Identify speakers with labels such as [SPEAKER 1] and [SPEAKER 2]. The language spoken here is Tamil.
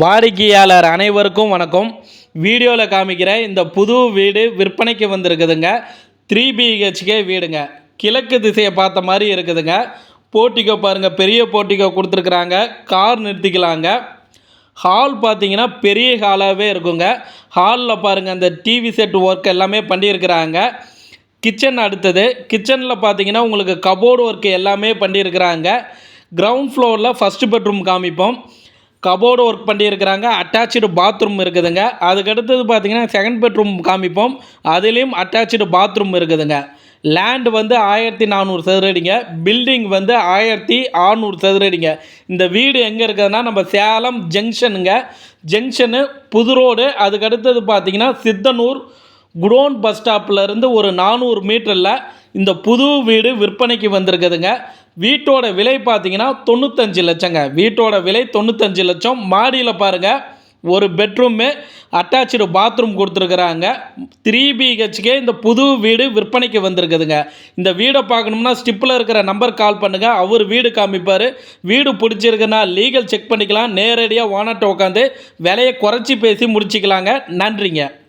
[SPEAKER 1] வாடிக்கையாளர் அனைவருக்கும் வணக்கம். வீடியோவில் காமிக்கிற இந்த புது வீடு விற்பனைக்கு வந்திருக்குதுங்க. த்ரீ பிஹெச்கே வீடுங்க. கிழக்கு திசையை பார்த்த மாதிரி இருக்குதுங்க. போட்டிக்கோ பாருங்கள் பெரிய போட்டிக்கோ கொடுத்துருக்குறாங்க. கார் நிறுத்திக்கலாங்க. ஹால் பார்த்தீங்கன்னா பெரிய ஹாலாகவே இருக்குங்க. ஹாலில் பாருங்கள் அந்த டிவி செட் ஒர்க் எல்லாமே பண்ணியிருக்கிறாங்க. கிச்சன் அடுத்தது. கிச்சனில் பார்த்தீங்கன்னா உங்களுக்கு கபோர்டு ஒர்க் எல்லாமே பண்ணியிருக்கிறாங்க. கிரவுண்ட் ஃப்ளோரில் ஃபஸ்ட்டு பெட்ரூம் காமிப்போம். கபோர்டு ஒர்க் பண்ணியிருக்கிறாங்க அட்டாச்சு பாத்ரூம் இருக்குதுங்க. அதுக்கு அடுத்தது பார்த்தீங்கன்னா செகண்ட் பெட்ரூம் காமிப்போம். அதுலேயும் அட்டாச்சு பாத்ரூம் இருக்குதுங்க. லேண்ட் வந்து ஆயிரத்தி நானூறு சதுரடிங்க. பில்டிங் வந்து ஆயிரத்தி ஆறுநூறு சதுரடிங்க. இந்த வீடு எங்கே இருக்குதுன்னா நம்ம சேலம் ஜங்ஷனுங்க ஜங்ஷனு புது ரோடு அதுக்கடுத்தது பார்த்திங்கன்னா பார்த்தீங்கன்னா சித்தனூர் குடோன் பஸ் ஸ்டாப்பில் இருந்து ஒரு நானூறு மீட்டரில் இந்த புது வீடு விற்பனைக்கு வந்திருக்குதுங்க. வீட்டோட விலை பார்த்தீங்கன்னா தொண்ணூத்தஞ்சு லட்சங்க. வீட்டோட விலை தொண்ணூத்தஞ்சு லட்சம். மாடியில் பாருங்கள் ஒரு பெட்ரூமு அட்டாச்சு பாத்ரூம் கொடுத்துருக்குறாங்க. த்ரீ பிஹெச்கே இந்த புது வீடு விற்பனைக்கு வந்திருக்குதுங்க. இந்த வீடை பார்க்கணும்னா ஸ்டிப்பில் இருக்கிற நம்பர் கால் பண்ணுங்கள் அவர் வீடு காமிப்பார். வீடு பிடிச்சிருக்குன்னா லீகல் செக் பண்ணிக்கலாம். நேரடியாக ஓனர்கிட்ட உட்காந்து விலையை குறைச்சி பேசி முடிச்சிக்கலாங்க. நன்றிங்க.